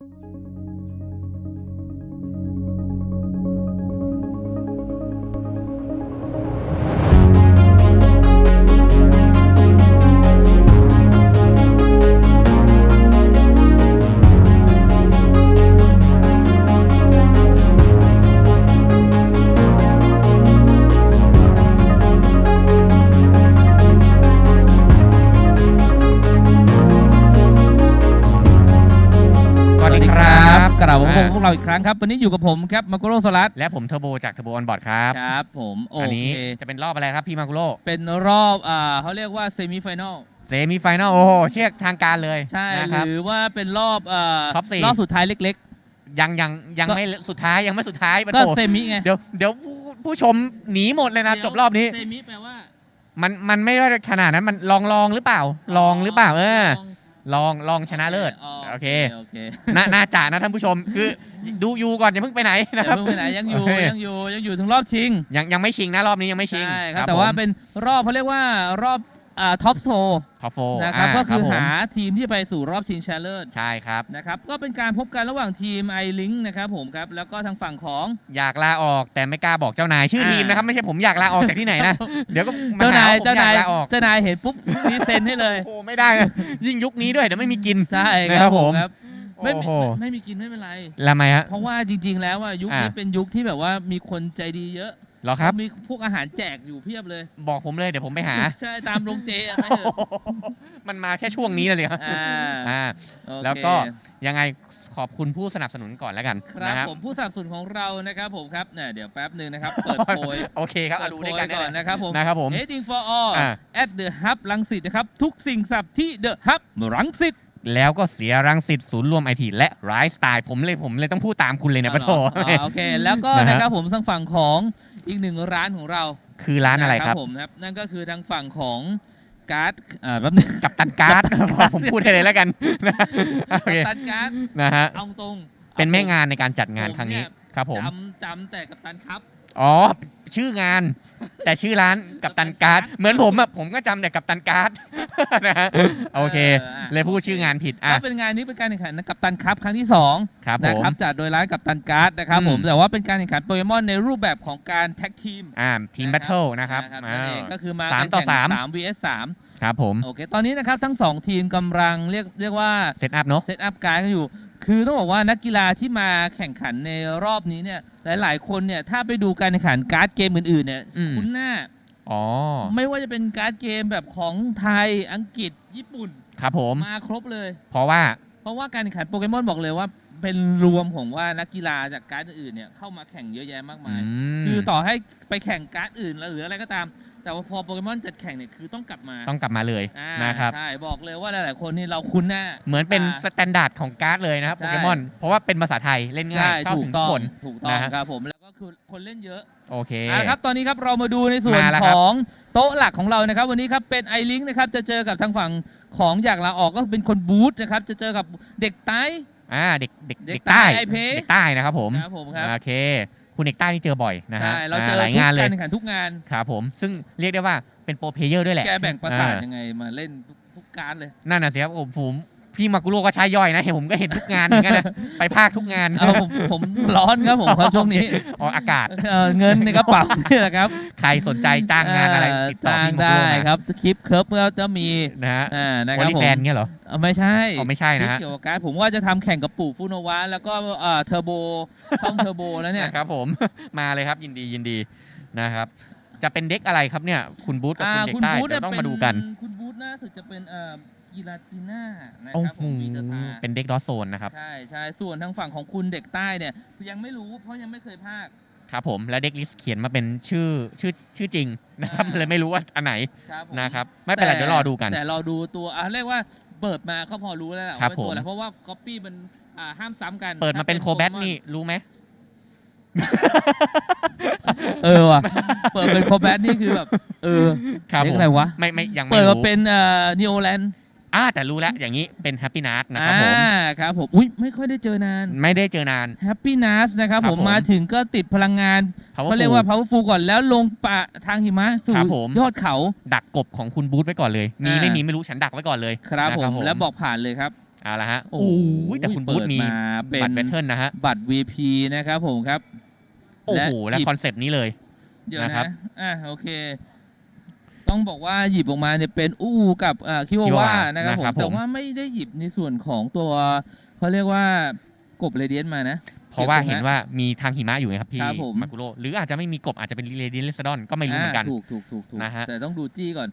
ส วันนี้อยู่กับผมครับมาโกโรสลัดและผมเทอร์โบจากเทอร์โบออนบอร์ดครับครับผมโออันนี้เคจะเป็นรอบอะไรครับพี่มาคุโรเป็นรอบอ่าเขาเรียกว่าเซมิไฟแนลเซมิไฟแนลโอ้โหเชือกทางการเลยใช่นะครับ หรือว่าเป็นรอบอ่าท็อปสี่ รอบสุดท้ายเล็ก ยังยังยังก็ ไม่สุดท้ายยังไม่สุดท้ายมันๆก็โถเซมิไงเดี๋ยวเดี๋ยวผู้ผู้ชมหนีหมดเลยนะจบรอบนี้ เซมิแปลว่ามันมันไม่ได้ขนาดนั้นมันลองลองหรือเปล่า ลองหรือเปล่าเออลอง ลองลองชนะเลิศอ๋อโอเคโอเคน่าน่าจ่านะท่านผู้ชม คือดูยูก่อนอย่าเพิ่งไปไหนเดี๋นะยวครับเพิ่งไปไหนยังอยู่โอเค ยังอยู่ยังอยู่ถึงรอบชิงยังยังไม่ชิงนะรอบนี้ยังไม่ชิงใช่ครับ แต่ว่าผมเป็นรอบเขาเรียกว่ารอบอ่า ท็อปโซท็อปโฟนะครับก็คือผมหาทีมที่ไปสู่รอบชิงชนะเลิศใช่ครับนะครับก็เป็นการพบกันระหว่างทีมไอลิงนะครับผมครับแล้วก็ทางฝั่งของอยากลาออกแต่ไม่กล้าบอกเจ้านายชื่อทีมนะครับไม่ใช่ผมอยากลาออกจากที่ไหนนะเดี๋ยวก็มเจ้านายหผมเจ้านายอลาออกเจ้านายเห็นปุ๊บนี่เซ็นให้เลยโอ้ไม่ได้นะยิ่งยุคนี้ด้วยเดี๋ยวไม่มีกินใช่นะคครัรับบผผมมครับไม่มีโอ้โหไม่มีกินไม่เป็นไรละไมฮะเพราะว่าจริง ๆ แล้วอะยุคนี้อ่าเป็นยุคที่แบบว่ามีคนใจดีเยอะ เหรอครับ มีพวกอาหารแจกอยู่เพียบเลยบอกผมเลยเดี๋ยวผมไปหา ใช่ตามโรงเจอะไปเถอะมันมาแค่ช่วงนี้เลยครับอ่าอ่า โอเคแล้วก็ยังไงขอบคุณผู้สนับสนุนก่อนแล้วกันครับนะครับผมผู้สนับสนุนของเรานะครับผมครับเนี่ยเดี๋ยวแป๊บหนึ่งนะครับ เปิดโพยโอเคครับเปิเอาดดูโพด้วยยกันได้ก่อนเลยนะครับผม นะครับผม Dating for all อ่า at the hub รังสิตนะครับ ทุกสิ่งสับที่ the hub รังสิต แล้วก็เสียรังสิตศูนย์รวมไอทีและไรสไตล์ผมเลยผมเลยต้องพูดตามคุณเลยนะปะโถ อ๋อโอเค แล้วก็นะฮะนะครับผมทางฝั่งของ อีกหนึ่งร้านของเราคือร้านอะไรครับผมครับ นั่นก็คือทางฝั่งของการ์ดอ่าแป๊บนึงกับตันการ์ดผมพูดให้เลยแล้วกันนะโอเคกัปตันการ์ดนะฮะเอาตรงเป็นแม่งานในการจัดงานผมครั้งนี้เนี่ยครับผมจำจำแต่กัปตันครับอ๋อ ชื่องาน แต่ชื่อร้านกับตันการ์ดเหมือนผมอะผมก็จำแต่กับตันการ์ด นะฮะโอเค เลยพูดชื่องานผิดอะก็เป็นงานนี้เป็นการแข่งขันกัปตันครับครั้งที่สองครับผนะม ครับจัดโดยร้านกัปตันการ์ดนะครับอืมผมแต่ว่าเป็นการแข่งขันโปเกมอนในรูปแบบของการแท็กทีม อ่าทีมแบทเทิลนะครับนั่นเองก็คือมาสามกันต่อแข่งสามสาม vs สามครับผม โอเค ตอนนี้นะครับ ทั้งสองทีมกำลังเรียกเรียกว่าเซตอัพเนาะ เซตอัพการดกันอยู่ คือต้องบอกว่านักกีฬาที่มาแข่งขันในรอบนี้เนี่ยหลาย ๆ คนเนี่ยถ้าไปดูการแข่งขันการ์ดเกมอื่น ๆ เนี่ยอืม คุ้นหน้า อ๋อ ไม่ว่าจะเป็นการ์ดเกมแบบของไทยอังกฤษญี่ปุ่นครับผม มาครบเลย เพราะว่า เพราะว่าการแข่งขันโปเกมอนบอกเลยว่า เป็นรวมของว่านักกีฬาจากการ์ดอื่นๆเนี่ยเข้ามาแข่งเยอะแยะมากอืมายมคือต่อให้ไปแข่งการ์ดอื่นหรืออะไรก็ตาม แต่ว่าพอโปเกมอนจัดแข่งเนี่ยคือต้องกลับมาต้องกลับมาเลยอ่านะครับ ใช่บอกเลยว่าหลาย ๆ คนนี่เราคุ้นหน้า เหมือนเป็นตาสแตนดาร์ดของการ์ดเลยนะครับใช่ โปเกมอน เพราะว่าเป็นภาษาไทยเล่นง่าใช่ยเข้าถูถึกงต้ทุอกงคน ถูกต้องนะฮะ ครับผมแล้วก็คือคนเล่นเยอะโอเค อะครับตอนนี้ครับเรามาดูในส่วนมาแล้วขครับ องโต๊ะหลักของเรานะครับ วันนี้ครับเป็นไอลิงนะครับจะเจอกับทางฝั่งของอยากลาออกก็เป็นคนบูธนะครับจะเจอกับเด็กไต้ อ่าเด็กเด็กเด็กเด็กใต้ใต้เพ เด็กใต้นะครับผมครับผมครับ โอเค คุณเด็กใต้นี่เจอบ่อยนะฮะใช่เราเจอหลายทุกงานเลกายรแข่งขันทุกงาน ครับผมซึ่งเรียกได้ว่าเป็นโปรเพลเยอร์ด้วยแหละแกแบ่งประสาทอ่ยังไงมาเล่นทุกทุกการเลย นั่นน่ะสิครับผมผม พี่มากุโร่ก็ใช้ย่อยนะเห็นผมก็เห็นทุกงานเหมือนกันนะไปภาคทุกงานเอาผมผมร้อนครับผมครับช่วงนี้อ๋ออากาศเอ่อเงินในกระเป๋านี่แหละครับใครสนใจจ้างงานอะไรเติดต่อจ้างพี่มากุได้โร่ครับคลิปเคิร์ฟก็จะมีนะฮะอ่านะวคอรับลีผมแฟนเงี้ยเหรอเอาไม่ใช่อ๋อไม่ใช่นะฮะคลิปเกี่ยวกับการดผมว่าจะทำแข่งกับปู่ฟุโนวะแล้วก็เอ่อเทอร์โบช่องเทอร์โบแล้วเนี่ยนะครับผมมาเลยครับยินดียินดีนะครับจะเป็นเด็กอะไรครับเนี่ยคุณบูธกับอ่าคุณเด็กคุณใต้บูธเดี๋เนี่ยวยต้องเป็นมาดูกันคุณบูธน่าสุดจะเป็นเอ่อ กีฬาติน่านะโอ้ครับโหผมมีสตาร์เป็นเด็กดอสโซนนะครับ ใช่ใช่ส่วนทางฝั่งของคุณเด็กใต้เนี่ยยังไม่รู้เพราะยังไม่เคยพากย์ครับผมและเด็กลิสเขียนมาเป็นชื่อชื่อชื่อจริงนะครับอ่าเลยไม่รู้ว่าอันไหนครับผมนะครับไม่เป็นไรแต่เดี๋ยวรอดูกัน แต่รอดูตัวอะเรียกว่าเปิดมาก็พอรู้แล้วแหละครับว่าเป็นตัวอะไรผมเพราะว่าก๊อปปี้มันอ่าห้ามซ้ำกัน เปิดมาเป็นโคแบทถ้านี่รู้ไหมเออว่ะเปิดเป็นโคแบทนี่คือแบบ เออครับเรียผกมอะไรวะไม่ไม่ยังไม่เปิดมารู้เป็นเอ่อนิโอแลนด์ อ่าแต่รู้แล้วอย่างนี้เป็นแฮปปี้นัทนะครับผมอ่าครับผมอุ้ยไม่ค่อยได้เจอนานไม่ได้เจอนานแฮปปี้นัสนะครับครับผมผมมาถึงก็ติดพลังงาน Powerful เขาเรียกว่า powerful ก่อนแล้วลงปะทางหิมะสู่ครับผมยอดเขา ดักกบของคุณบูธไว้ก่อนเลย มีอ่าไม่มีไม่รู้ฉันดักไว้ก่อนเลยครับนะผมแล้วบอกผ่านเลยครับเอาละฮะโอ้โอ้โหยแต่คุณบูธมีเปิดมาเป็นบัตรแบทเทิลนะฮะบัตร VP นะครับผมครับ โอ้โหและหยิบคอนเซปต์นี้เลยเดี๋ยวนะครันะบอะโอเค ต้องบอกว่าหยิบออกมาเนี่ยเป็นอู้กับอ่าคิวา Kiwawa ว่านะครับผมนะครับผมแต่ว่าไม่ได้หยิบในส่วนของตัวเขาเรียกว่ากบเรเดียนมานะ เพราะว่าเก็บตรงนั้นเห็นว่ามีทางหิมะอยู่ไงครับพี่ครับผมมากุโรหรืออาจจะไม่มีกบอาจจะเป็นเรดินเลสดอนก็ไม่รู้เหมือนกันาถูกถูกถูกถูกนะฮะแต่ต้องดูจี้ก่อน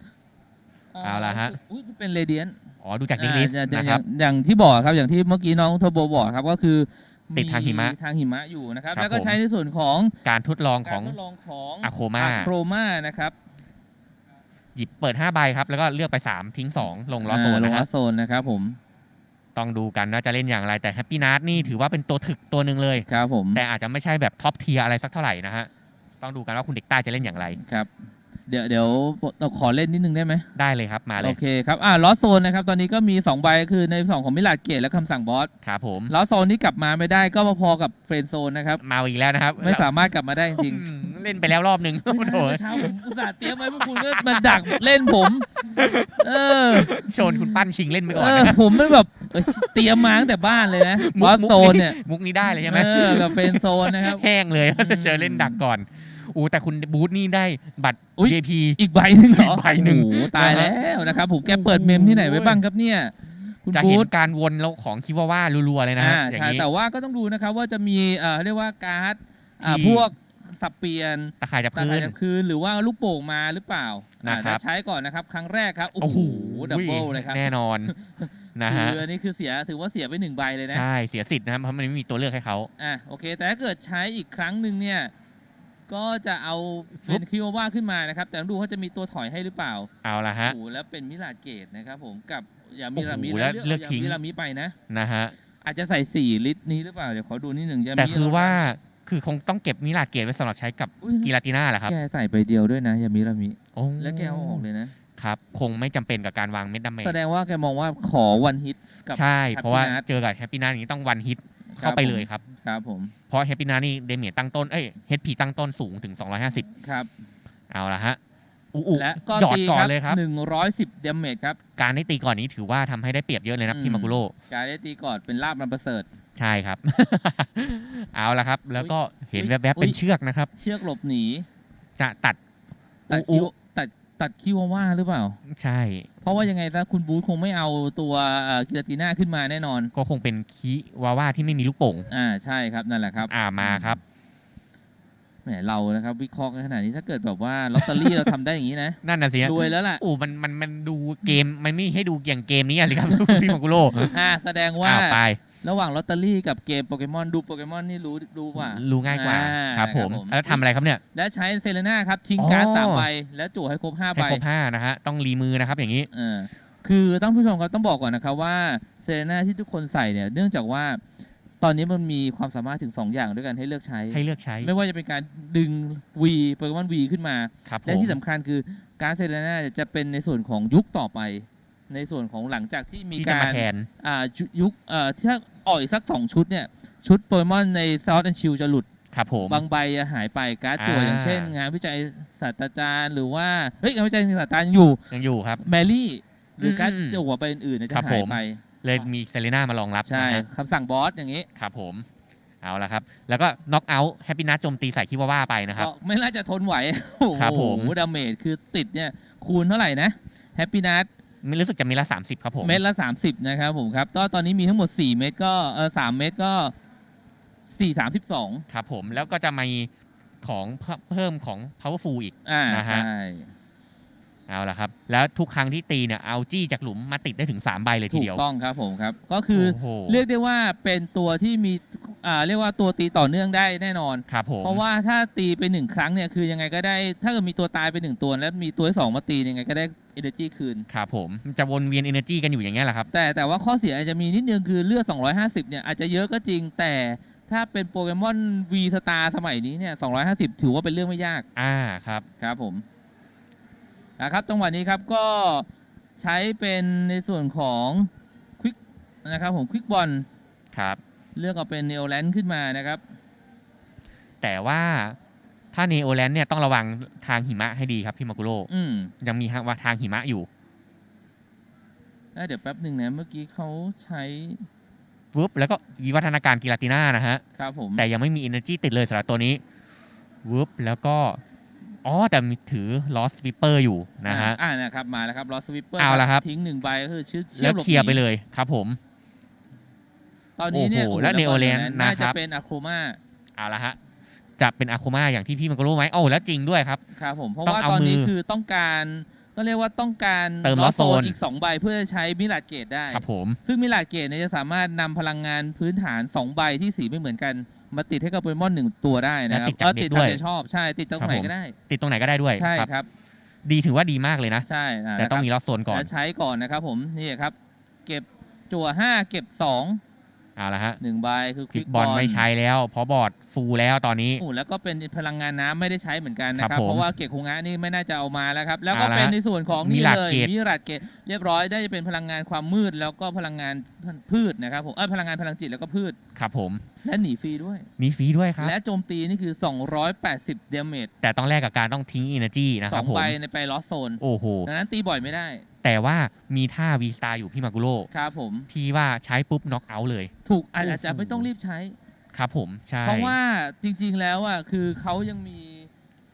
เอาละฮะอุ้ยเป็นเรเดียนอ๋อดูจากดิลิสอ่าอย่างนะอครัย่าบงอย่างที่บอกครับอย่างที่เมื่อกี้น้องโทโบบอกครับก็คือติดทางหิมะทางหิมะอยู่นะครับครับแล้วก็ผมใช้ในส่วนของการทดลองขกาอรงทดลองของอะโคมาโครมานะครับ หยิบเปิด5ใบครับ แล้วก็เลือกไป 3 ทิ้ง 2 ลงลอสโซนาลนะงคลรัอบสโซนนะครับผมต้องดูกันว่าจะเล่นอย่างไรแต่แฮปปี้นัทนี่ถือว่าเป็นตัวถึกตัวหนึ่งเลย ครับผมแต่อาจจะไม่ใช่แบบท็อปเทียอะไรสักเท่าไหร่นะฮะ ต้องดูกันว่าคุณเด็กใต้จะเล่นอย่างไร ครับ เดี๋ยวเดี๋ยวเราขอเล่นนิดนึงได้ไหมได้เลยครับมาเลโอยเคครับอ่าลอสโซนนะครับตอนนี้ก็มี 2 ใบคือในสองของมิลาดเกตและคำสั่งบอสครับผมลอสโซนนี้กลับมาไม่ได้ก็พอๆกับเฟรนด์โซนนะครับมาอีกแล้วนะครับ ไม่สามารถกลับมาได้จริงอืมเล่นไปแล้วรอบหนึ่งๆโอ้โหเมื่อเช้าผมอุตส่าห์เตรียมไว้พวกคุณก็มาดักเล่นผม เออโชนคุณปั้นชิงเล่นไปก่อเอนอนะผมไม่แบบเอ้ยเตรียมมาตั้งแต่บ้านเลยนะบอสโซนเนี่ยมุกนี้ได้เลยใช่ไหมเออกับเฟรนด์โซนนะครับแห้งเลยอืมเจอเล่นดักก่อน อู้แต่คุณบูธนี่ได้บัตร อุ๊ย VIP อีกใบหนึ่งเหรออีกใบหนึ่ง โอ้โหตายแล้วนะครับผมแกเปิดเมมที่ไหนไว้บ้างครับเนี่ยคุณจะบูเห็นธการวนแล้วของคิวาว่ารัวๆเลยนะฮะอ่าอย่างใช่นี้แต่ว่าก็ต้องดูนะครับว่าจะมีเอ่อเรียกว่าการ์ดอ่าที่พวกสับเปลี่ยนตะข่ายจับตาคืขายนกลางคืนหรือว่าลูกโป่งมาหรือเปล่าอ่านะครับเดี๋ยวใช้ก่อนนะครับ ครั้งแรกครับ โอ้โอ้โหโหดับเบิลเลยครับแน่นอนนะฮะ คืออันนี้คือเสียถือว่าเสียไปหนึ่งใบเลยนะ ใช่ เสียสิทธิ์นะครับเพราะมันไม่มีตัวเลือกให้เขา อะโอเค แต่ถ้าเกิดใช้อีกครั้งหนึ่งเนี่ย ก็จะเอาเป็นคิวว่าขึ้นมานะครับ แต่ต้องดูว่าจะมีตัวถอยให้หรือเปล่าเอาละฮะ โอ้โหแล้วเป็นมิลาเกตนะครับผมกับยามิรามิโอ้โหแล้วเลือกยาทิ้งมิรามิไปนะ นะฮะ อาจจะใส่4ลิตรนี้หรือเปล่า เดี๋ยวขอดูนิดหนึ่งยามิแต่คือว่าคือคงต้องเก็บมิลาเกตไว้สำหรับใช้กับอุ๊ยกีลาติน่าแหละครับแกใส่ไปเดียวด้วยนะ ยามิรามิ โอ้แล้วแกเอาออกเลยนะ ครับ คงไม่จำเป็นกับการวางเม็ดดาเมจแสดงว่าแกมองว่าขอวันฮิตกับ ใช่ เพราะว่า Happy Nut เจอกับแฮปปี้นาอย่างนี้ต้องวันฮิตครับ เข้าไปเลยครับครับผมเพราะแฮปปี้นานี่เดเมจตั้งต้นเอ้ยเฮดพีตั้งต้นสูงถึง 250 ครับ เอาละฮะอุอุและก็หยอดตีก่อคนรับเลยครับ110เดเมจครับ การได้ตีก่อนนี้ถือว่าทำให้ได้เปรียบเยอะเลยนะอืม พี่มากุโร่การได้ตีก่อนเป็นลาบมันประเสริฐ ใช่ครับ เอาละครับ แล้วก็เห็นอุ๊ยแวบๆอุ๊ย เป็นเชือกนะครับ เชือกหลบหนีจะตัดตัดอุคิว ตัดตัดคิวว่าหรือเปล่า ใช่ เพราะว่ายังไงซะคุณบูธคงไม่เอาตัวเอ่อกิลาติน่าขึ้นมาแน่นอน ก็คงเป็นคีวาว่าที่ไม่มีลูกโป่งอ่าใช่ครับนั่นแหละครับ อ่ามาครับ แหมเรานะครับวิเคราะห์กันขนาดนี้ถ้าเกิดแบบว่าลอตเตอรี่เราทำได้อย่างนี้นะนั่นน่ะสิฮะรวยแล้วล่ะโอ้มันมันมันดูเกมมันไม่ให้ดูอย่างเกมนี้อะสิครับ พี่มากุโร่อ่าแสดงว่าอ้าวไป ระหว่างลอตเตอรี่กับเกมโปเกมอนดูโปเกมอนนี่รู้รู้กว่า รู้ง่ายกว่าอ่าครับผมครับผม แล้วทำอะไรครับเนี่ย และใช้เซเลน่าครับทิ้งอ๋อการ์ดสามใบและจู่ให้ครบห้าให้ใบครบห้านะฮะต้องรีมือนะครับอย่างนี้ เออคือต้องผู้ชมครับต้องบอกก่อนนะครับว่าเซเลน่าที่ทุกคนใส่เนี่ยเนื่องจากว่า ตอนนี้มันมีความสามารถถึง 2 อย่างด้วยกันให้เลือกใช้ ให้เลือกใช้ไม่ว่าจะเป็นการดึง V โปเกมอน V ขึ้นมา ครับผและมที่สำคัญคือการดเซเลน่าจะเป็นในส่วนของยุคต่อไป ในส่วนของหลังจากที่มีที่จะการมาแทน อ่ายุยุคเอ่อถ้าอ่อยสัก 2 ชุดเนี่ย ชุดโปเกมอนในซอสแอนชิลจะหลุด ครับผม บางใบจะหายไปการ์ดจั่วอ่า อย่างเช่น งานวิจัยศาสตราจารย์หรือว่าเฮ้ยงานวิจัยศาสตราจารย์อยู่ยังอยู่ครับ แมรี่หรือการ์ดอืมจั่วไปอื่นๆเนี่ยครัจะบหายผมไป เลยมีเซเลน่ามารองรับใช่นะฮะคำสั่งบอสอย่างนี้ครับผมเอาละครับ แล้วก็น็อกเอาท์แฮปปี้นัทโจมตีใส่คิวาว่าไปนะครับ ก็ไม่น่าจะทนไหวโอ้ครับโหผม ดาเมจคือติดเนี่ยคูณเท่าไหร่นะแฮปปี้นัทไม่รู้สึกจะมีละ 30 ครับผม เม็ดละ 30 นะครับผมครับก็ตอนนี้มีทั้งหมด 4 เม็ดก็เออสามเม็ดก็4 32ครับผมแล้วก็จะมีของเพิ่มของ powerful อีก อ่านะฮะ ใช่ เอาละครับ แล้วทุกครั้งที่ตีเนี่ยเอาจี้จากหลุมมาติดได้ถึง 3 ใบเลยทีถูเดีกยว ต้องครับผมครับ ก็คือโโห เรียกได้ว่าเป็นตัวที่มีอ่าเรียกว่าตัวตีต่อเนื่องได้แน่นอน ครับผม เพราะว่าถ้าตีไปหนึ่งครั้งเนี่ยคือยังไงก็ได้ ถ้าเกิดมีตัวตายไปหนึ่งตัว แล้วมีตัวที่สองมาตียังไงก็ได้ energy คืน ครับผมมันจะวนเวียน energy กันอยู่อย่างเงี้ยแหละครับ แต่แต่ว่าข้อเสียอาจจะมีนิดนึงคือเลือด 250 เนี่ยอาจจะเยอะก็จริง แต่ถ้าเป็นโปเกมอน V Star สมัยนี้เนี่ย 250 ถือว่าเป็นเรื่องไม่ยากอ่าครับ ครับผม นะครับจังหวะนี้ครับก็ใช้เป็นในส่วนของควิกนะครับผมควิกบอลครับ เลือกเอาเป็นเนโอแลนด์ขึ้นมานะครับ แต่ว่าถ้าเนโอแลนด์เนี่ยต้องระวังทางหิมะให้ดีครับพี่มากุโร่อืมยังมีทางว่าทางหิมะอยู่อะเดี๋ยวแป๊บหนึ่งนะเมื่อกี้เขาใช้ปุ๊บแล้วก็วิวัฒนาการกิลาติน่านะฮะ ครับผม แต่ยังไม่มี energy ติดเลยสำหรับตัวนี้วึบแล้วก็ อ๋อ แต่มีถือ lost sweeper อยู่นะฮะ อ่านะครับมาแล้วครับลอสวิปเปอร์เอาละครับ ทิ้งหนึ่งใบก็คือชื่อแล้วหบเคลียร์หนีไปเลยครับผม ตอนนี้เนี่ยโอ้โหโอ้โหแล้วก่ Neoland ะน่านะคจะรับเป็นอะโคมาเอาละฮะ จะเป็นอาคูมาอย่างที่พี่มันก็รู้ไหมโอ้แล้วจริงด้วยครับ ครับผมเพราะต้องว่าเอาตอนนี้มือคือต้องการต้องเรียกว่าต้องการเติม Lost Lost Zone อีก 2 ใบเพื่อจะใช้มิลาเกตได้ ครับผม ซึ่งมิลาเกตเนี่ยจะสามารถนำพลังงานพื้นฐาน 2 ใบที่สีไม่เหมือนกัน มาติดให้กับโปเกมอนหนึ่งตัวได้นะครับและติดจากก็เด็ติดกด้วยตามใจชอบใช่ติดตรงไหนครับผมก็ได้ ติดตรงไหนก็ได้ด้วยใช่ครับครับดีถือว่าดีมากเลยนะ ใช่อ่าแต่ต้องมีนะคล็อกโซนรับก่อน แล้วใช้ก่อนนะครับผมนี่ครับ เก็บจั่ว5 เก็บ 2 เอาละฮะ1ใบคือคลิกบอลไม่ใช้แล้วเพราะบอร์ดฟูลแล้วตอนนี้ โอ้แล้วก็เป็นพลังงานน้ำไม่ได้ใช้เหมือนกันนะคครัรับบผมเพราะว่าเกตคงงะนี่ไม่น่าจะเอามาแล้วครับ แล้วก็เอาละเป็นในส่วนของนี่มิลาเลยเกต มิราดเกตเรียบร้อยได้จะเป็นพลังงานความมืดแล้วก็พลังงานพืชนะครับผมเอ้ยพลังงานพลังจิตแล้วก็พืชครับผมและหนีฟรีด้วย มีฟรีด้วยครับ และโจมตีนี่คือ 280 เดเมจแต่ต้องแลกกับการต้องทิ้ง energy นะสครัอบงผม ใบในไปลอสโซนโอ้โห ดังนั้นตีบ่อยไม่ได้ แต่ว่ามีท่า V star อยู่พี่มากุโร่ครับผม พี่ว่าใช้ปุ๊บน็อกเอาท์เลย ถูกอาจโอ้โหจะไม่ต้องรีบใช้ ครับผม ใช่ เพราะว่าจริงๆแล้วอะคือเขายังมี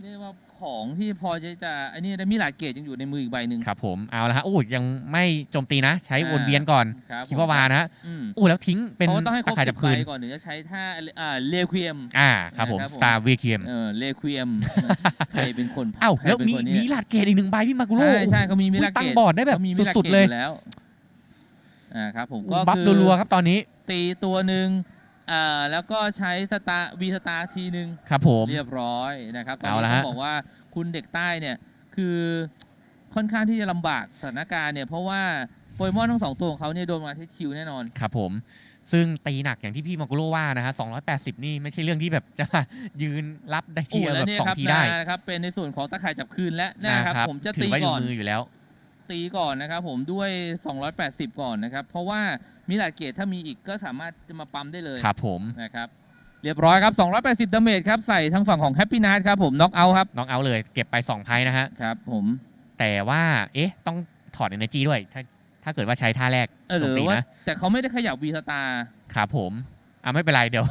เรียกว่า ของที่พอจะจะอันนี้ได้มิลาเกตยังอยู่ในมืออีกใบหนึ่ง ครับผมเอาละฮะโอ้ยยังไม่โจมตีนะ ใช้อ่าวนเวียนก่อนครับคิดว่าวานะอืมโอ้แล้วทิ้งเป็นเพราะว่าต้องให้ครตะบข่ายสิจับบคืนใบก่อนถึงจะใช้ท่าอ่าเลควีมอ่าครับผมนะครับผม star v q m เออเลควีมใครเป็นคนเอ้าใครแล้วเป็นมีคนมีเนี่ยลาดเกตอีกหนึ่งใบพี่มากุโร่ใช่ใช่เขามีมิลาตั้เกงตบอร์ดได้แบบเขามีมิลาสุดเกๆตเลย อยู่แล้วอ่าครับผมก็บัฟคือรัวๆครับตอนนี้ ตีตัวหนึ่ง อ่าแล้วก็ใช้สตาร์วีสตาร์ทีหนึ่งครับผม เรียบร้อยนะครับตอนเอานี้ละต้อฮะงบอกว่าคุณเด็กใต้เนี่ยคือค่อนข้างที่จะลำบากสถานการณ์เนี่ยเพราะว่าโปเกมอนทั้งสองตัวของเขาเนี่ยโดนมาที่คิวแน่นอน ครับผม ซึ่งตีหนักอย่างที่พี่มากุโร่ว่านะฮะ280 นี่ไม่ใช่เรื่องที่แบบจะมายืนรับได้ทีโอ้ละแล้วแบบเนี่ยสองครับทีได้นะครับเป็นในส่วนของตะข่ายจับคืนและนะครับ ผมจะถืตีอไว้ในก่อน มืออยู่แล้ว ตีก่อนนะครับผมด้วย 280 ก่อนนะครับ เพราะว่ามิลาเกตถ้ามีอีกก็สามารถจะมาปั๊มได้เลยครับผมนะครับเรียบร้อยครับ 280 ดาเมจครับ ใส่ทางฝั่งของแฮปปี้นาครับผมน็อกเอาครับน้องเอาเลยเก็บไป2ไพ่นะฮะครับผมแต่ว่าเอ๊ะต้องถอด energy ด้วยถ้าถ้าเกิดว่าใช้ท่าแรกเออหโจรืมอตีว่านะแต่เขาไม่ได้ขยับวีสตาร์ครับผมอะไม่เป็นไรเดี๋ยว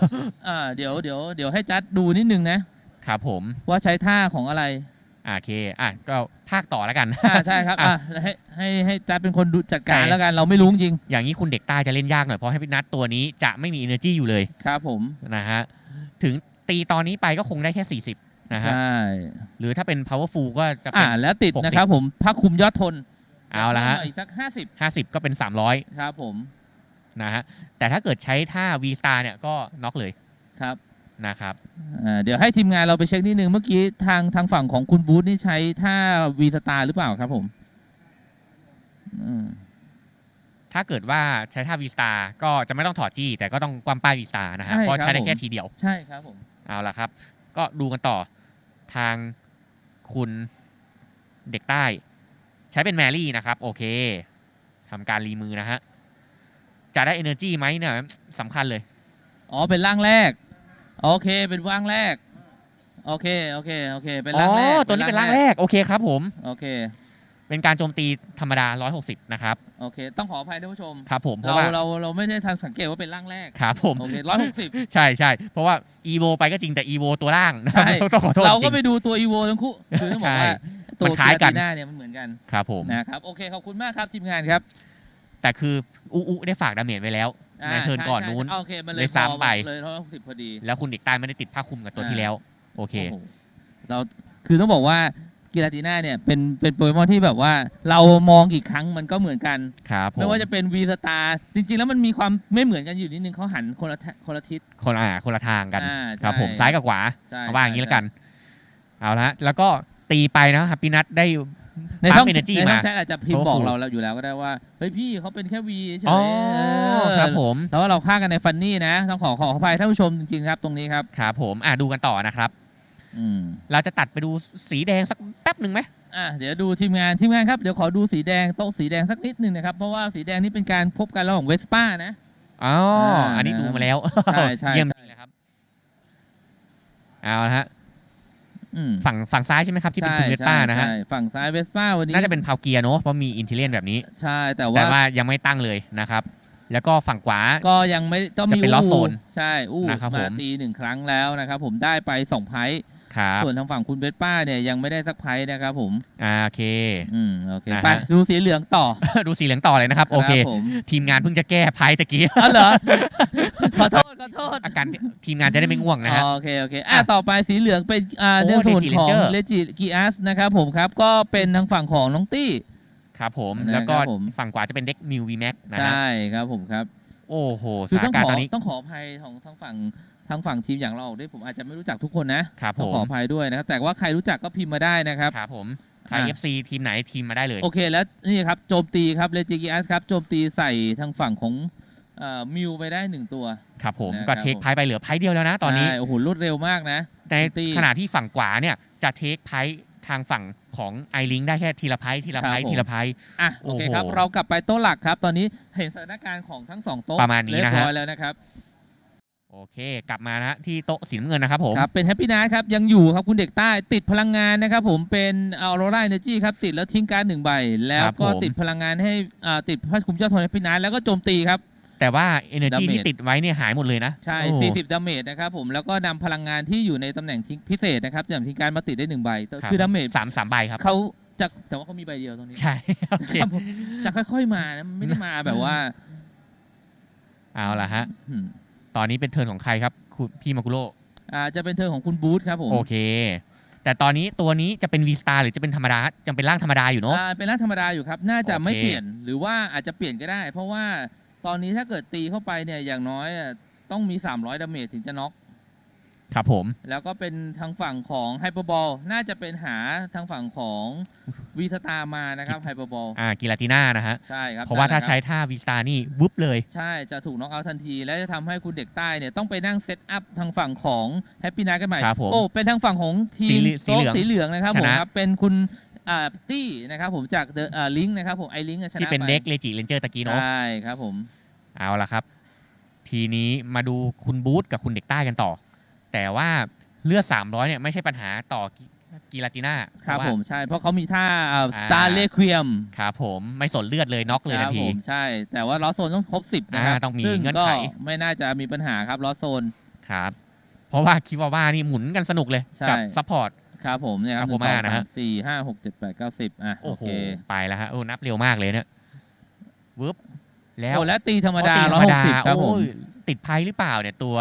อ่าเดี๋ยวเดี๋ยวเดี๋ยวให้จัดดูนิดนึงนะครับผมว่าใช้ท่าของอะไรอะ โอเคอะก็ภาคต่อแล้วกัน อ่าใช่ครับอะให้ให้ให้จัดเป็นคนดูจัดการแล้วกันเราไม่รู้จริงอย่างนี้คุณเด็กใต้จะเล่นยากหน่อยเพราะให้พินัทตัวนี้จะไม่มี energy อยู่เลยครับผมนะฮะถึงตีตอนนี้ไปก็คงได้แค่ 40 นะฮะใช่หรือถ้าเป็น powerful ก็จะเป็อ่านแล้วติด60นะครับผมพักคุมยอดทนเอาละฮะพิ่มมอีกสัก50 ก็เป็น 300 50ครับผมนะฮะแต่ถ้าเกิดใช้ท่า V star เนี่ยก็น็อกเลยครับ นะครับอ่าเดี๋ยวให้ทีมงานเราไปเช็คนิดนึงเมื่อกี้ทางทางฝั่งของคุณบูธนี่ใช้ท่าวีสตาร์หรือเปล่าครับผมอืมถ้าเกิดว่าใช้ท่า V star ก็จะไม่ต้องถอดจี้ แต่ก็ต้องความป้าย V star นะฮะใช่เพราะใช้ได้ครับผมแค่ทีเดียว ใช่ครับผม เอาละครับ ก็ดูกันต่อทางคุณเด็กใต้ ใช้เป็นแมรี่นะครับ โอเคทำการรีมือนะฮะ จะได้ energy ไหมเนี่ยสำคัญเลย อ๋อ เป็นร่างแรก โอเค เป็นร่างแรก โอเค โอเค โอเค เป็นอ๋ร่างแรกอตัวนี้เป็นร่างแรกโอเคครับผม โอเค เป็นการโจมตีธรรมดา 160 นะครับ โอเค ต้องขออภัยท่านผู้ชม ครับผมเพเราราะว่าเราเราไม่ได้ทันสังเกตว่าเป็นร่างแรก ครับผม โอเคร้อยหกสิบใช่ใช่เพราะว่า evo ไปก็จริงแต่ evo ตัวล่างนะครับใช่ ต้องขอโทษเราจก็ริไปงดูตัวอีโวทั้งคู่คือต้องบอกว่าใช่ตัวมันคล้ายกัน หน้าเนี่ยมันเหมือนกันครับผม นะครับ โอเค ขอบคุณมากครับทีมงานครับ แต่คืออุอุได้ฝากดาเมจไว้แล้วอ่า ในเทิร์นใช่ก่อนใช่นู้นใช่โอเคมันเลเลยยพอซ้ำไป เลยร้อยหกสิบพอดี แล้วคุณเด็กใต้ไม่ได้ติดผ้าคลุมกับตัวที่แล้ว โอเค โอ้โหเราคือต้องบอกว่ากิราติน่าเนี่ยเป็นเป็นโปเกมอนที่แบบว่า เรามองกี่ครั้งมันก็เหมือนกัน ครับผมไม่ว่าจะเป็นวีสตาร์จริง ๆ แล้วมันมีความไม่เหมือนกันอยู่นิดนึงเขาหันคนละทะคนละทิศคนอ่าคนละทางกัน อ่าครับใช่ผมซ้ายกับขวาใช่เอาว่าอย่างนี้ใช่แล้วกัน เอาละแล้วก็ตีไปนะครับพี่นัทได้ ในช่องปั๊ม energy ในช่องมาแชทอาจจะพิมพ์ Powerful บอกเราแล้วอยู่แล้วก็ได้ว่า เฮ้ยพี่เขาเป็นแค่วีเฉยอ๋อเออครับผมแล้วว่าเราฆ่ากันในฟันนี่นะ ต้องขอขออภัยท่านผู้ชมจริงๆครับตรงนี้ครับ ครับผมอ่าดูกันต่อนะครับ อืม เราจะตัดไปดูสีแดงสักแป๊บหนึ่งไหม อะเดี๋ยวดูทีมงานทีมงานครับ เดี๋ยวขอดูสีแดงโต๊ะสีแดงสักนิดหนึ่งนะครับ เพราะว่าสีแดงนี่เป็นการพบกันระหว่างเวสป้านะ อ๋อ อ่าอันนี้ดูมาแล้วใช่ใช่เยี่ยมใช่จริงเลยครับ เอาละฮะอืม ฝั่งฝั่งซ้ายใช่ไหมครับ ที่เป็นคุณเวสป้านะฮะใช่ฝั่งซ้ายเวสป้าวันนี้น่าจะเป็นพาวเกียร์เนอะเพราะมีอินเทเลียนแบบนี้ ใช่แต่แต่ว่าว่ายังไม่ตั้งเลยนะครับ แล้วก็ฝั่งขวาก็ยังไม่ต้องมีจะเป็น Lost อู้ Zone ใช่อู้นะครับมาผมตีหนึ่งครั้งแล้วนะครับผมได้ไปสองไพ่ ครับ ส่วนทางฝั่งคุณเวสป้าเนี่ยยังไม่ได้สักไพ่นะครับผม อ่าโอเค อืมโอเคนะฮะ ไปดูสีเหลืองต่อดูสีเหลืองต่อเลยนะครับ โอเค รับผมทีมงานเพิ่งจะแก้ไพ่ตะกี้ อ๋อเหรอ ขอโทษขอโทษอาการทีมงานจะได้ไม่ง่วงนะฮะ อ๋อโอเคโอเคอะอะต่อไปสีเหลืองเป็นอ่าโอ้ในส่วน Reggie ของ Ranger เลจิกีอัสนะครับผมครับก็เป็นทางฝั่งของน้องตี้ ครับผมนะครับแล้วก็ผม ฝั่งขวาจะเป็นเด็กมิววีแม็กนะฮะใช่ครับผมครับ โอ้โหคือสถาต้อนงการขณ์อตอนนี้ ต้องขออภัยของทางฝั่ง ทางฝั่งทีมอย่างเราด้วยผมอาจจะไม่รู้จักทุกคนนะครับผต้องมขออภัยด้วยนะครับแต่ว่าใครรู้จักก็พิมพ์มาได้นะครับ ครับผมใคร อะเอฟซีทีมไหนทีมมาได้เลย โอเคแล้วนี่ครับโจมตีครับเลจิกีอัสครับโจมตีใส่ทางฝั่งของเอ่อมิวไปได้หนึ่งตัว ครับผมนะครับ ก็เทคไพ่ไปเหลือไพ่เดียวแล้วนะตอนนี้ ใช่โอ้โหรวดเร็วมากนะ ในตีขณะที่ฝั่งขวาเนี่ยจะเทคไพ่ทางฝั่งของไอลิงได้แค่ทีละไพ่ทีละไพ่ครับผม ทีละไพ่ อะโอเคครับโอ้โหเรากลับไปโต๊ะหลักครับ ตอนนี้เห็นสถานการณ์ของทั้งสองโต๊ะประมาณนี้เรียนะบฮะร้อยแล้วนะครับ โอเค กลับมานะฮะที่โต๊ะสีน้ำเงินนะครับผมครับเป็นแฮปปี้นาครับยังอยู่ครับคุณเด็กใต้ติดพลังงานนะครับผมเป็นออโรราเอเนจีครับติดแล้วทิ้งการ์ดหนึ่งใบ แล้วก็ติดพลังงานให้อ่าติดพระคุมเจ้าทนแฮปปี้นาแล้วก็โจมตีครับ แต่ว่า Energy Damage ที่ติดไว้เนี่ยหายหมดเลยนะใช่ โอ้ 40ดาเมจนะครับผมแล้วก็นำพลังงานที่อยู่ในตำแหน่งทิ้งพิเศษนะครับอย่างทิ้งการดมาติดได้หนึ่งใบรับคือดาเมจสามสามใบครับ เขาจะแต่ว่าเขามีใบเดียวตรงนี้ใช่ โอเค ครับผมจะค่อยๆมานะไม่ได้มาแบบว่าเอาละฮะ อืม ตอนนี้เป็นเทิร์นของใครครับคุณพี่มากุโรอ่าจะเป็นเทิร์นของคุณบูธครับผมโอเค แต่ตอนนี้ตัวนี้จะเป็น V Star หรือจะเป็นธรรมดายังเป็นร่างธรรมดาอยู่เนาะ อ่าเป็นร่างธรรมดาอยู่ครับ น่าจะโอเค ไม่เปลี่ยนหรือว่าอาจจะเปลี่ยนก็ได้ เพราะว่าตอนนี้ถ้าเกิดตีเข้าไปเนี่ยอย่างน้อยอะต้องมี 300ดาเมจถึงจะน็อก ครับผม แล้วก็เป็นทางฝั่งของไฮเปอร์บอลน่าจะเป็นหาทางฝั่งของวีสตามานะครับไฮเปอร์บอลอ่ากิลาติน่านะฮะใช่ครับเพราะว่าถ้านั่นแหใช้ละคบท่า V Star นี่วุบเลย ใช่จะถูกน็อกเอาท์ทันที และจะทำให้คุณเด็กใต้เนี่ยต้องไปนั่งเซตอัพทางฝั่งของแฮปปี้นากันใหม่ครับผมโอ้เป็นทางฝั่งของทีสีมเหลืสีเหลืองโต๊ะสีเหลืองนะครับชผมนะครับเป็นคุณอ่าตี้นะครับผมจากเดอะลิงนะครับผมไอลิงชนะที่เป็นไเด็กเลจิเลนเจอร์ตะกี้เนาะใช่ครับผมเอาละครับ ทีนี้มาดูคุณบูธกับคุณเด็กใต้กันต่อ แต่ว่าเลือด 300เนี่ยไม่ใช่ปัญหาต่อกิกิลาติน่าครับเพาะว่าผมใช่ เพราะเขามีท่าสอ่าตาร์เลควียมครับผมไม่สนเลือดเลยน็อกเลยคทัรันผทีมใช่ แต่ว่าลอสโซนต้องครบสิบนะครับอ่าต้องมีซึ่งเงื่อนก็ไขไม่น่าจะมีปัญหาครับลอสโซนครับ เพราะว่าคิดว่าว่านี่หมุนกันสนุกเลยใช่กัซัพพอร์ตครับผมเนี่ยครับหอานึ่โคงสม่าองนะสาฮะมสี่ห้าหกเจ็ดแปดเก้าสิบอะโอโอ้โหเคไปแล้วฮะโอ้นับเร็วมากเลยเนี่ยวึบแล้วโอ้และตีธรรมดาโอ้ตีธร้รอยรมหกดาสิบครับผมโอ้ยติดไพ่หรือเปล่าเนี่ยตัว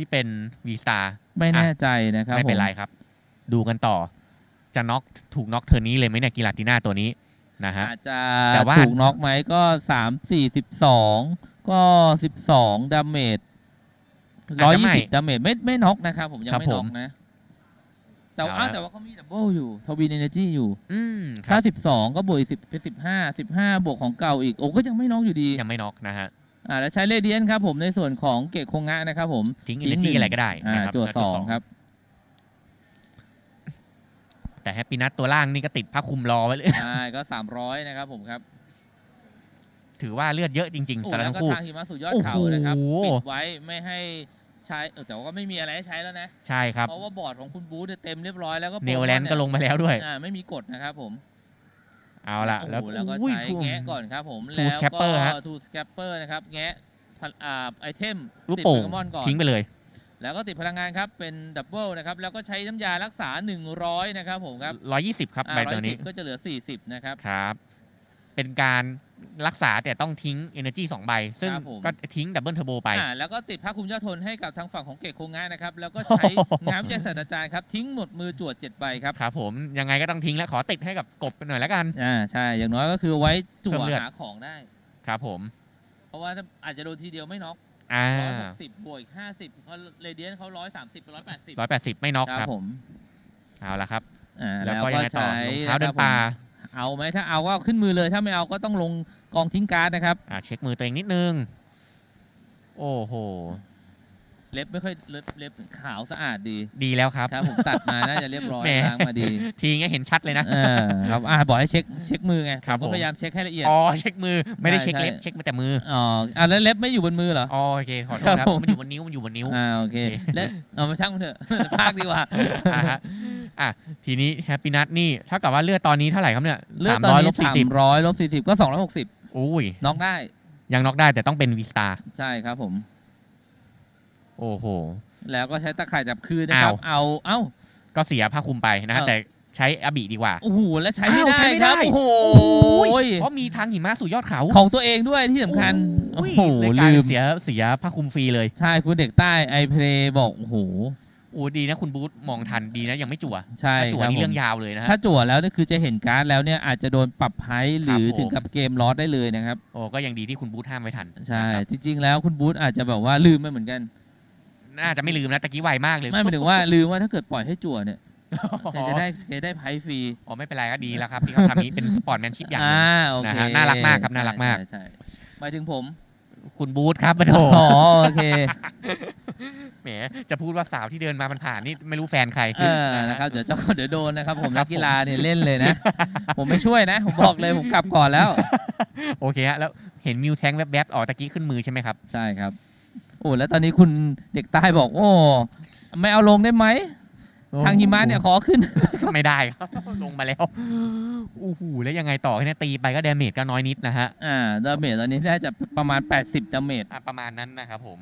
ที่เป็นวีสตาไม่แน่ใจนะครับไม่เป็นผมไรครับ ดูกันต่อ จะน็อกถูกน็อกเทอร์นนี้เลยไหมเนี่ยกิลาติน่าตัวนี้นะฮะอาจจะแต่ว่าถูกน็อกไหมก็สามสี่สิบสองก็สิบสองดาเมจอาร้อยจจะยี่ไม่สิบดาเมจไม่ไม่น็อกนะครับผมยังครับไม่น็อกผมนะ แต่ว่าเอาละแต่ว่าเขามีดับเบิลอยู่ทวีนเอเนจีอยู่อืมคถ้ารับสิบสองก็บวกสิบเป็นสิบห้าสิบห้าบวกของเก่าอีก โอ้ก็ยังไม่น็อกอยู่ดี ยังไม่น็อกนะฮะ อ่าแล้วใช้เรเดียนครับผมในส่วนของเกตโคงะนะครับผมทิ้งทิ้เองเนจีหนึ่งอะไรก็ได้อ่านะครับจั่วแล้วสองครับ แต่แฮปปี้นัทตัวล่างนี่ก็ติดผ้าคลุมรอไว้เลย ใช่ก็สามร้อยนะครับผมครับถือว่าเลือดเยอะจริงๆโอ้สำหรับแล้วทั้ก็งคู่ ทางหิมะสู่ยอดโอ้โหเขานะครับปิดไว้ไม่ให้ใช้เออแต่ว่าก็ไม่มีอะไรให้ใช้แล้วนะ ใช่ครับเพราะว่าบอร์ดของคุณบูธเนี่ยเต็มเรียบร้อยแล้วก็เนวแลนด์ก็ลงโปมาแล้วด้วยรแกรมเนี่ยอ่าไม่มีกฎนะครับผม เอาละโอ้โหแล้วแล้วก็อุ้ยใช้ถูกแงะก่อนครับผม Tool แล้วก็ Scrapper ฮะ ทูสแคปเปอร์นะครับแงะพันอ่าไอเทมลูกติดโป่งโปเกมอนก่อน ทิ้งไปเลย แล้วก็ติดพลังงานครับ เป็นดับเบิลนะครับ แล้วก็ใช้น้ำยารักษา 100 นะครับผมครับ120 ครับอ่าใบร้อตัวยสินี้บก็จะเหลือ 40 นะครับ ครับ เป็นการรักษาแต่ต้องทิ้ง Energy 2 ใบ ซึ่งครับผม ก็ทิ้งดับเบิลเทอร์โบไป อ่าแล้วก็ติดพระคุมเจ้าทนให้กับทางฝั่งของเกตโคงะนะครับ แล้วก็ใช้โอ้โห งานวิจัยศาสตราจารย์ครับ ทิ้งหมดมือจวด7ใบครับ ครับผมยังไงก็ต้องทิ้งแล้วขอติดให้กับกบไปหน่อยแล้วกัน อ่าใช่ อย่างน้อยก็คือไว้จั่เพิ่วมเลือด หาของได้ ครับผม เพราะว่าถ้าอาจจะโดนทีเดียวไม่น็อกอ่าร้อยหกสิบบวกอีกห้าสิบเขาเรเดียนเขาร้อยสามสิบร้อยแปดสิบ180ไม่น็อกครับครับผมเอาละครับ อ่าแล้วก็ยังไงต่อรองเท้าเดินนะครับผมป่า เอาไหมถ้าเอาก็ขึ้นมือเลย ถ้าไม่เอาก็ต้องลงกองทิ้งการ์ดนะครับ อ่าเช็คมือตัวเองนิดนึง โอ้โห เล็บไม่ค่อยเล็บเล็บขาวสะอาดดีดีแล้วครับ ครับผมตัดมาน่าจะเรียบร้อยแหม ล้างมาดีทีงี้เห็นชัดเลยนะ เออครับอ่าบอกให้เช็คเช็คมือไงครับผม ก็ผมพยายามเช็คให้ละเอียด อ๋อเช็คมือไม่ได้ใช่เช็คเล็บใช่ เช็คมาแต่มืออ๋ออ่าแล้วเล็บไม่อยู่บนมือเหรอ อ๋อโอเคขอโทษคครัรับบผม มันอยู่บนนิ้วมันอยู่บนนิ้ว อ่าโอเค โอเค และเอามาช่างมันเถอะ ภาคดีกว่า อ่าฮะ อะทีนี้แฮปปี้นัทนี่เท่ากับว่าเลือดตอนนี้เท่าไหร่ครับเนี่ยเลือดสามตอนร้อยลนี้บสี่สาสิบมร้อยลบสี่สิบก็สองร้อยหกสิบอุ้ยน็อกได้ ยังน็อกได้แต่ต้องเป็นวีสตาใช่ครับผม โอ้โห แล้วก็ใช้ตะข่ายจับคืนนะครับ เอา เอ้า ก็เสียผ้าคลุมไปนะฮะเออ แต่ใช้อาบิดีกว่า โอ้โห แล้วใช้ไม่อ้าวได้ใช้ไม่ครับ ได้ โอ้โห เพราะมีทางหิมะสู่ยอดเขาของตัวเองด้วยที่สำคัญ โอ้ยโหเลยกลายลืเป็นม เสียเสียผ้าคลุมฟรีเลย ใช่คุณเด็กใต้ไอเพลบอก โอ้โหโอ้ดีนะคุณบูธมองทันดีนะยังไม่จั่วใช่ถ้าจั่วครับนี่ผเรื่มองยาวเลยนะฮะ ถ้าจั่วแล้วนี่คือจะเห็นการ์ดแล้วเนี่ยอาจจะโดนปรับไพรส์หรือครับผม ถึงกับเกมลอสได้เลยนะครับ โอ้ก็ยังดีที่คุณบูธห้ามไว้ทันใช่ นะครับจริง ๆ แล้วคุณบูธอาจจะแบบว่าลืมไปเหมือนกัน น่าจะไม่ลืมนะตะกี้ไวมากเลยไม่หมายถึงว่าลืมว่าถ้าเกิดปล่อยให้จั่วเนี่ยแกจะได้แกได้ไพรส์ฟรีอ๋อไม่เป็นไรก็ดีแล้วครับที่เขาทำนี้เป็นสปอร์ตแมนชิพอย่างหนึง อ่าโอเคนะฮะน่ารักมากครับน่ารักมาก ใช่ใช่หมายถึงผม คุณบูธครับปะโถ อ๋อโอเค แหมจะพูดว่าสาวที่เดินมามันผ่านนี่ไม่รู้แฟนใครเออนะครับเดี๋ยวเจ้าเดี๋ยวโดนนะครับ ผมนักกีฬาเนี่ยเล่นเลยนะ ผมไม่ช่วยนะ ผมบอกเลยผมกลับก่อนแล้ว โอเคฮะแล้วเห็นมิวแทงแวบๆอ๋อตะกี้ขึ้นมือใช่ไหมครับ ใช่ครับโอ้แล้วตอนนี้คุณเด็กใต้บอก โอ้ไม่เอาลงได้ไหมทางหิมะเนี่ยขอขึ้น ไม่ได้ครับลงมาแล้วโอ้โหแล้วยังไงต่อเนี่ยตีไปก็เดเมจก็น้อยนิดนะฮะอ่าดาเมจตอนนี้น่าจะประมาณ 80ดาเมจอะประมาณนั้นนะครับผม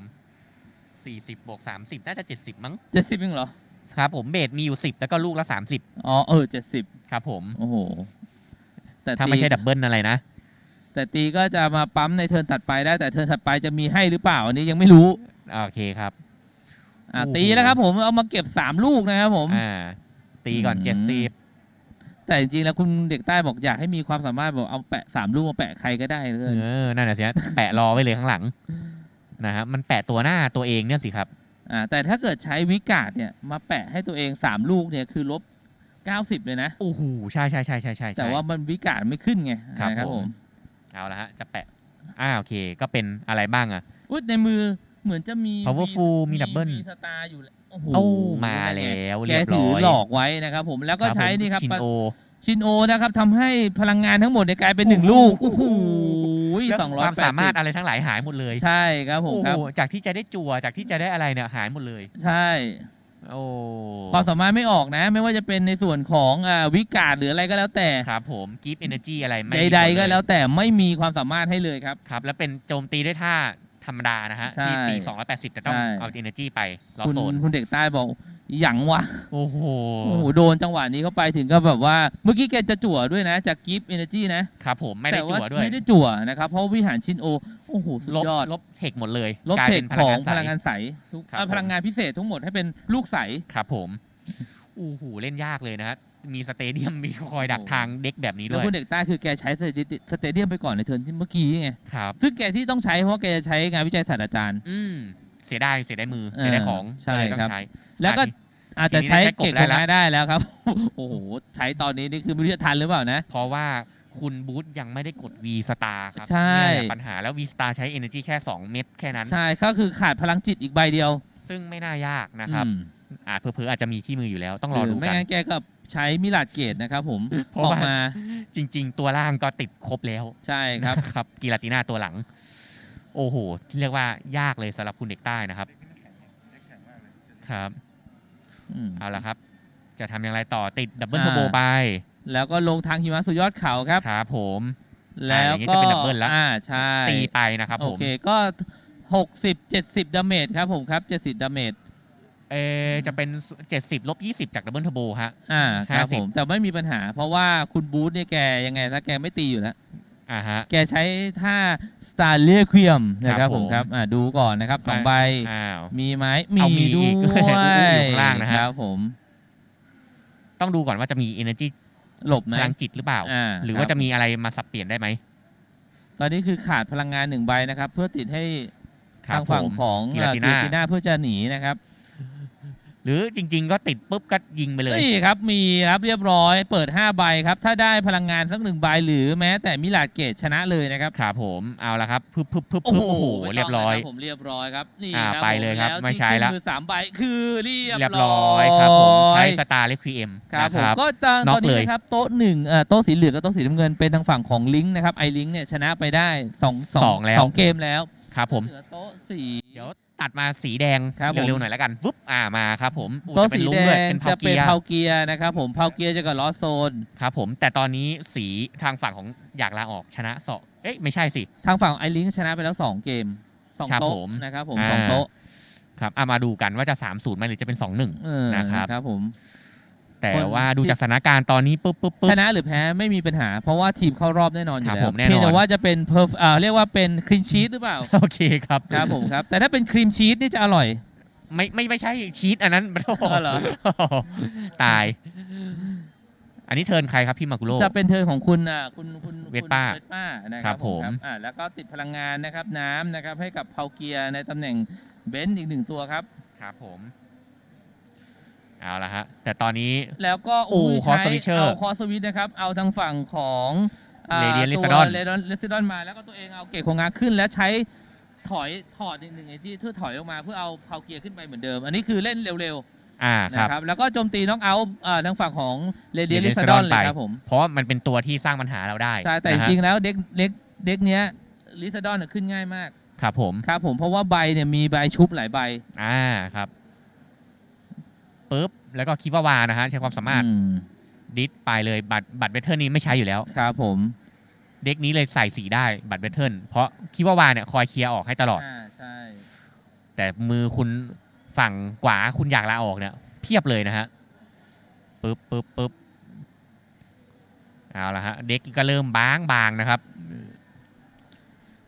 40บวก30 น่าจะ 70 มั้ง เจ็ดสิบเองเหรอ ครับผมเบสมีอยู่ 10 แล้วก็ลูกละ30อ๋อ เออเจ็ดสิบครับผม โอ้โห แต่ถ้าตีไม่ใช่ดับเบิลอะไรนะ แต่ตีก็จะมาปั๊มในเทิร์นถัดไปได้ แต่เทิร์นถัดไปจะมีให้หรือเปล่า อันนี้ยังไม่รู้ โอเคครับ อ่า โอ้โห ตีแล้วครับผมเอามาเก็บสามลูกนะครับผม อ่า ตีก่อน อืม 70 แต่จริงๆแล้วคุณเด็กใต้บอกอยากให้มีความสามารถบอกเอาแปะสามลูกมาแปะใครก็ได้เลย เออ นั่นน่ะสิฮะแปะรอไว้เลยข้างหลัง นะฮะมันแปะตัวหน้าตัวเองเนี่ยสิครับอ่าแต่ถ้าเกิดใช้วิกาดเนี่ยมาแปะให้ตัวเองสามลูกเนี่ยคือลบเก้าสิบเลยนะ โอ้โหใช่ใช่ใช่ใช่ใช่แต่ว่ามันวิกาดไม่ขึ้นไงครับนะผมเอาละฮะจะแปะอ่าโอเคก็เป็นอะไรบ้างอะอุ้ยในมือเหมือนจะมี Powerful มี double สตาร์อยู่แล้วโอ้โหโอ้มาแล้วแกเรียบถืร้ออยหลอกไว้นะครับผมแล้วก็ครับใช้ผมนี่ครับชินโอชินโอนะครับทำให้พลังงานทั้งหมดเนี่ยกลายเป็นหนึ่งลูกโอ้โห แล้วสองร้อคยวามสามารถอะไรทั้งหลายหายหมดเลยใช่ครับผมโอ้ครับ โหจากที่จะได้จั่วจากที่จะได้อะไรเนี่ยหายหมดเลย ใช่ โอ้ความสามารถไม่ออกนะ ไม่ว่าจะเป็นในส่วนของอ่าวิกาดหรืออะไรก็แล้วแต่ครับผมกิฟต์เอเนอร์จีอะไรไม่ใดมีๆก็เยแล้วแต่ไม่มีความสามารถให้เลยครับ ครับ แล้วเป็นโจมตีด้วยท่าธรรมดานะฮะใช่ที่ตี280 แต่ต้องใช่ เอาเอเนอร์จีไปรอคุณโซนคุณเด็กใต้บอก หยังวะ โอ้โห โอ้โหโดนจังหวะนี้เข้าไปถึงก็แบบว่า เมื่อกี้แกจะจั่วด้วยนะ จากกิฟต์เอเนอร์จีนะครับผมไม่ได้แต่จั่วด้วย ไม่ได้จั่วนะครับ เพราะวิหารชินโอ โอ้โห สุดลบยอด ลบเทคหมดเลยลบกลายเทเป็คนพขลัองงานงพลังใสงานใสทุกครับอะผมพลังงานพิเศษทั้งหมดให้เป็นลูกใส ครับผมโอ้โหเล่นยากเลยนะฮะมีสเตเดียมมีคอยดักโอ้ ทางเด็กแบบนี้แล้วด้วยคุณเด็กใต้คือแกใช้สเตเดีสเตเดียมไปก่อนในเทิร์นที่เมื่อกี้ไง ครับ ซึ่งแกที่ต้องใช้เพราะแกจะใช้งานวิจัยศาสตราจารย์ อืม เสียดายเสียดายมือเออเสียดายของใช่ก็เลยต้องครับใช้ แล้วก็อะอาจจะใช้ทีนี้ใช้กบเก่งได้ของแล้วน้าได้แล้วครับ โอ้โห ใช้ตอนนี้นี่คือไม่รู้จะทันหรือเปล่านะ เพราะว่าคุณบูธยังไม่ได้กด V Star ครับใช่เนี่ยแหละปัญหาแล้ว V Star ใช้ Energy แค่ 2 เม็ดแค่นั้น ใช่ก็คือขาดพลังจิตอีกใบเดียว ซึ่งไม่น่ายากนะครับอืมอาจเผลอๆอาจจะมีที่มืออยู่แล้วต้องรอดูไม่กันงั้นแกก็ใช้มิลาดเกตนะครับผมเพราะออกว่ามาจริง ๆ ตัวล่างก็ติดครบแล้ว ใช่ครับครับกีลาติน่าตัวหลัง โอ้โหเรียกว่ายากเลยสำหรับคุณเด็กใต้นะครับครับอืมเอาละครับ จะทำอย่างไรต่อติดดับเบิลอ่าเทอร์โบไป แล้วก็ลงทางหิมะสู่ยอดเขาครับครับผมแล้วอย่างงี้ก็จะเป็นดับเบิลละอ่าใช่ตีไปนะครับโอผมเคก็หกสิบเจ็ดสิบดาเมจครับผมครับเจ็ดสิบดาเมจเออจะเป็น 70ลบ20 จากดับเบิลเทอร์โบฮะอ่าครับ50ผมแต่ไม่มีปัญหา เพราะว่าคุณบูธเนี่ยแกยังไงถ้าแกไม่ตีอยู่แล้ว อ่าฮะแกใช้ท่า Star l e q u i e m นะคครัรับบผผมมครับอ่าดูก่อนนะครับสองไม่ใบอ้าวมีไหมเอามีมีด้อีกวอู้ยอยู่ข้างล่างนะฮะ ครับผม ต้องดูก่อนว่าจะมี energy หลบไหม พลังจิตหรือเปล่า อ่าหรือคว่าบจะมีอะไรมาสับเปลี่ยนได้ไหมตอนนี้คือขาดพลังงานหนึ่งใบนะครับ เพื่อติดให้ครัทาบงฝั่งผมของกิราติเกีน่ายรตินาเพื่อจะหนีนะครับห รือจริง ๆ ก็ติดปุ๊บก็ยิงไปเลยนี่ครับมีครับเรียบร้อยเปิด 5 ใบครับ ถ้าได้พลังงานสักหนึ่งใบหรือแม้แต่มิลาดเกตชนะเลยนะครับครับผมเอาละครับพึบพึบพึบพึบโอ้โหไม่ต้งเรียบร้อยนะคผมเรียบร้อยครับนี่อ่าครับไปเลยครับผมไม่ที่ใช้ขึ้นละมือสามใบคือเรียบเรียบร้ร้ออยยครับผมใช้สตาร์เลควีเอ็มครับนะผคมรับก็จะน็ตออกนนี้เลยนะครับโต๊ะหนึ่งเอ่อโต๊ะสีเหลืองกับโต๊ะสีน้ำเงินเป็นทางฝั่งของลิงก์นะครับไอลิงก์เนี่ยชนะไปได้สองสองแล้วสองเกมแล้วครับผมเหลือโต๊ะสีเดี๋ยว ตัดมาสีแดงครับผม เร็วๆหน่อยแล้วกันปุ๊บอ่ามาครับผมอู้ตัวจะเป็นสีลุ้แดงด้วยงเป็นเผาจะเป็เกีนยร์เพาเกียร์นะครับผมเพาเกียร์จะกับลอสโซน ครับผมแต่ตอนนี้สีทางฝั่งของอยากลาออกชนะสองเอ๊ะไม่ใช่สิ ทางฝั่งไอลิงชนะไปแล้ว 2 เกม 2 ครับโต๊ะผมนะครับผม อ่าสองโต๊ะครับอะมาดูกันว่าจะ3ามศูนย์ไหมหรือจะเป็น2อหนึ่งเออนะครับครับผม แต่คนว่าดูที่จากสถานการณ์ตอนนี้ปุ๊บปุ๊บปุ๊บชนะหรือแพ้ไม่มีปัญหา เพราะว่าทีมเข้ารอบแน่นอนอยู่ครับแล้วผมแน่นอนเพียงแต่ว่าจะเป็นเพอร์อ่าเรียกว่าเป็นคลีนชีตหรือเปล่าโอเคครับครับผมครับ แต่ถ้าเป็นครีมชีสนี่จะอร่อย ไม่ไม่ไม่ใช่ชีสอันนั้นโอ้โหอ๋อเหรอตาย อันนี้เทิร์นใครครับพี่มากุโร่จะเป็นเทิร์นของคุณอ่าคุณคุณคุณเวสป้าเวสป้านะคครัรับบผมครับอ่าแล้วก็ติดพลังงานนะครับน้ำนะครับให้กับเพาเกียร์ในตำแหน่งเบนซ์อีกหนึ่งตัวครับครับผม เอาละฮะแต่ตอนนี้ แล้วก็โอ้ยคอร์สใช้สวิตเชอร์เอาคอร์สสวิตช์นะครับ เอาทางฝั่งของอ่า Radiant ตัว Lysadon เรดอนเลสดอนมาแล้วก็ตัวเองเอาเกตโคงาขึ้น แล้วใช้ถอยถอดอีกหนึ่งไอ้ที่เพื่อถอยออกมาเพื่อเอาเพาเกียร์ขึ้นไปเหมือนเดิม อันนี้คือเล่นเร็วอ่าๆครับ นะครับแล้วก็โจมตีน็อกเอาท์ทางฝั่งของเรเดีย Radiant ลิซาดอน Lysadon เลยไปครับผม เพราะว่ามันเป็นตัวที่สร้างปัญหาเราได้ใช่แต่จนะฮะริงๆแล้วเด็กเด็กเด็กเนี้ยลิซาดอนขึ้นง่ายมากครับผมครับผมเพราะว่าใบเนี่ยมีใบชุบหลายใบ อ่าครับ ปุ๊บแล้วก็คิดว่าวานะฮะใช้ความสามารถอืมดิสไปเลยบัตรบัตรเบเทิลนี้ไม่ใช้อยู่แล้วครับผมเด็กนี้เลยใส่สีได้บัตรเบเทิลเพราะคิดว่าวาเนี่ยคอยเคลียร์ออกให้ตลอดอ่าใช่แต่มือคุณฝั่งขวาคุณอยากลาออกเนี่ยเพียบเลยนะฮะปึ๊บปึ๊บปึ๊บเอาละฮะเด็กก็เริ่มบางบางๆนะครับ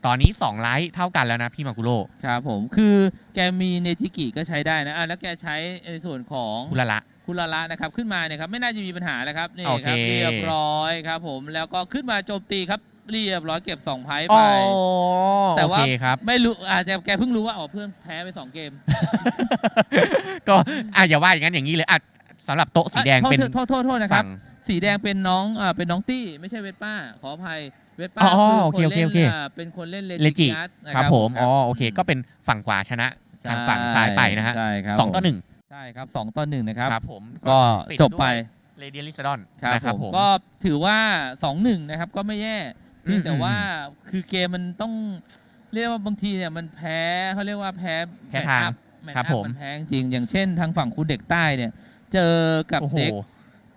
ตอนนี้สองไลท์เท่ากันแล้วนะพี่มากุโร่ครับผมคือแกมีเนจิกิก็ใช้ได้นะอะแล้วแกใช้ในส่วนของคุละละ คุราระนะครับขึ้นมาเนี่ยครับไม่น่าจะมีปัญหาแล้วครับนี่โอคเครับเรียบร้อยครับผมแล้วก็ขึ้นมาโจมตีครับเรียบร้อยเก็บ2ไพ่อ๋ไปอแต่โอว่าเคครับ ไม่รู้อาจจะแกเพิ่งรู้ว่าอ๋อเพื่อนแพ้ไป2เกมก็อะอย่าว่าอย่างนั้นอย่างนี้เลยอะสำหรับโต๊ะสีแดงอะเป็นโทษโทษโทษนะครัฝั่บง สีแดงเป็นน้องอ่าเป็นน้องตี้ ไม่ใช่เวสป้า ขออภัยเวสป้าอ๋อคือโอเคคนโอเคเล่นโอเคอ่าเป็นคนเล่นเลเลจิจิกัสนะครับผมอ๋อครับโอเค ก็เป็นฝั่งขวาชนะทางฝั่งซ้ายไปนะฮะใช่ครับสองต่อหนึ่งใช่ครับสองต่อหนึ่งนะครับ ครับผมก็จบไปเรเดียลิซาดอนครับนะครับผผมม ก็ถือว่า2-1นะครับก็ไม่แย่เพียงแต่อืม ว่าคือเกมมันต้องเรียกว่าบางทีเนี่ยมันแพ้เขาเรียกว่าแพ้แพ้ทาง แมตช์ครับอัพผมมันแพ้จริงอย่างเช่นทางฝั่งคุณเด็กใต้เนี่ย เจอกับโอ้โห เด็ก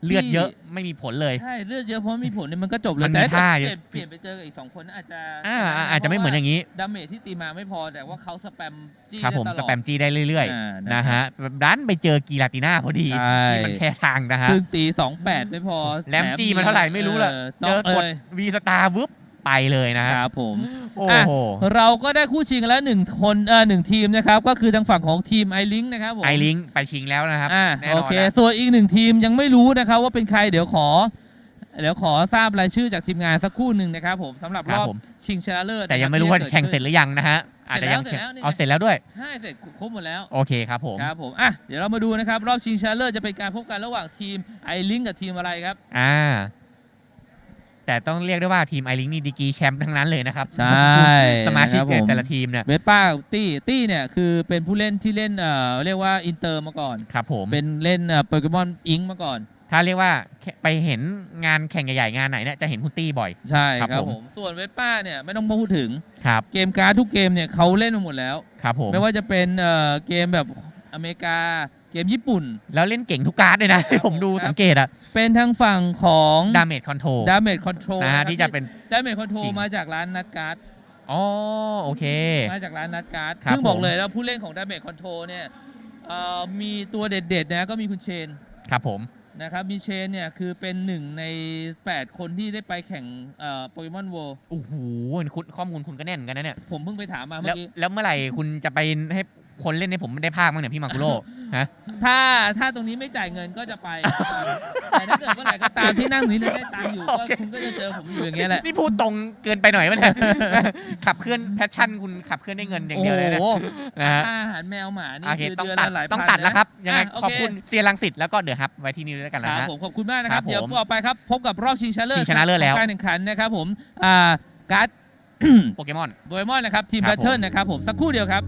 เลือดเยอะที่ไม่มีผลเลย ใช่เลือดเยอะเพราะมีผลเนี่ยมันก็จบเลมัยนแต่มีถ้าท่า เปเยลี่ยอะนเปลี่ยนไปเจอกับอีกสองคนอาจจะอ่าชนะอาจจะไม่เหมือนอย่างนี้นี้ ดาเมจที่ตีมาไม่พอแต่ว่าเขาสแปมจี้ครับผมได้สตลอดแปมจีได้เรื่อย อ่าๆ นะฮะดันไปเจอกีลาติน่าพอดีใช่ ที่มันแพ้ทางนะฮะ ซึ่งตีสองแปดไม่พอแรมจี้มันเท่าไหร่ไม่รู้ล่ะต้เจองอกเอดยวีสตาร์วึบ ไปเลยนะฮะครับผมโอ้อะโหเราก็ได้คู่ชิงแล้วหนึ่งคนเออหนึ่งทีมนะครับ ก็คือทางฝั่งของทีมไอลิงนะครับผมไอลิงไปชิงแล้วนะครับอ่าแน่นอนโอเคนะส่วนอีกหนึ่งทีมยังไม่รู้นะครับว่าเป็นใครเดี๋ยวขอเดี๋ยวขอทราบรายชื่อจากทีมงานสักครู่หนึ่งนะครับผมสำหรับครรับอบผมชิงชนะเลิศแต่ยังนะคบไม่รู้ว่าที่จะแข่งกิดเสร็จหรือยังนะฮะอาจจะยังเสร็จแล้วเอาเสร็จแล้วด้วยใช่เสร็จครบหมดแล้วโอเคครับผมครับผมอะเดี๋ยวเรามาดูนะครับรอบชิงชนะเลิศจะเป็นการพบกันระหว่างทีมไอลิงกับทีมอะไรครับอ่า แต่ต้องเรียกได้ว่าทีมไอลิงนี่ดีกรีแชมป์ทั้งนั้นเลยนะครับใช่สมาชิกครับผมแต่ละทีมเนี่ยเวสป้าตี้ตี้เนี่ยคือเป็นผู้เล่นที่เล่นเอ่อเรียกว่าอินเตอร์มาก่อนครับผมเป็นเล่นโปเกมอนอิงมาก่อน ถ้าเรียกว่าแค่ไปเห็นงานแข่งใหญ่ๆงานไหนเนี่ยจะเห็นคุณตี้บ่อย ใช่ครับครับผมผมส่วนเวสป้าเนี่ยไม่ต้องพูดถึงครับเกมการ์ดทุกเกมเนี่ยเขาเล่นมาหมดแล้วครับผมไม่ว่าจะเป็นเอ่อเกมแบบอเมริกา เกมญี่ปุ่น แล้วเล่นเก่งทุกการ์ดเลยนะครับผมดูครับสังเกตอะเป็นทางฝั่งของดาเมจคอนโทรดาเมจคอนโทรลนะฮะที่จะเป็นดาเมจคอนโทรชิงมาจากร้านนัดการ์ดอ๋อโอเค มาจากร้านนัดการ์ดครับซึ่งบอกผมเลยแล้วผู้เล่นของดาเมจคอนโทรเนี่ยเอ่อมีตัวเด็ดๆนะก็มีคุณเชนครับผมนะครับมีเชนเนี่ยคือเป็นหนึ่งใน 8 คนที่ได้ไปแข่งโปเกมอนโวโอ้โหคุณข้อมูลคุณก็แน่นเหมือนกันนะเนี่ย ผมเพิ่งไปถามมาเมื่แล้วอกี้ แล้วเมื่อไหร่คุณจะไปให้ คนเล่นให้ผมได้ภาคบ้างเนี่ยพี่มากุโร่ฮะ ถ้าถ้าตรงนี้ไม่จ่ายเงินก็จะไป แต่ถ้าเกิดเมื่อไหร่ก็ตามที่นั่งนี้เลยได้ตังค์อยู่ก็โอเค คุณก็จะเจอผมอยู่อย่างเงี้ยแหละนี่พูดตรงเกินไปหน่อยมั้ยเนี่ย ขับเคลื่อนแพชชั่นคุณขับเคลื่อนได้เงินอย่างเดียวเลยนะโอ้โหนะฮะ ค่าอาหารแมวหมานี่โอเคคือต้องเดือนตัดละหลายต้องพันตัดแล้วครับนะยังไงอะโอขอบเคคุณเซียรังสิตแล้วก็เดี๋ยวฮับไว้ที่นี่ด้วยกันคนะรับฮะ ผมขอบคุณมากนะครับ ครับผมเดี๋ยวต่อไปครับ พบกับรอบชิงชนะเลิศชิงชนะเลิศแล้ว ของการแข่งขันนะครับผมอ่าการ์ด โปเกมอน โดเรมอนนะครับทีมคแบรับทเทิลผม นะครับผมสักครู่เดียวครับ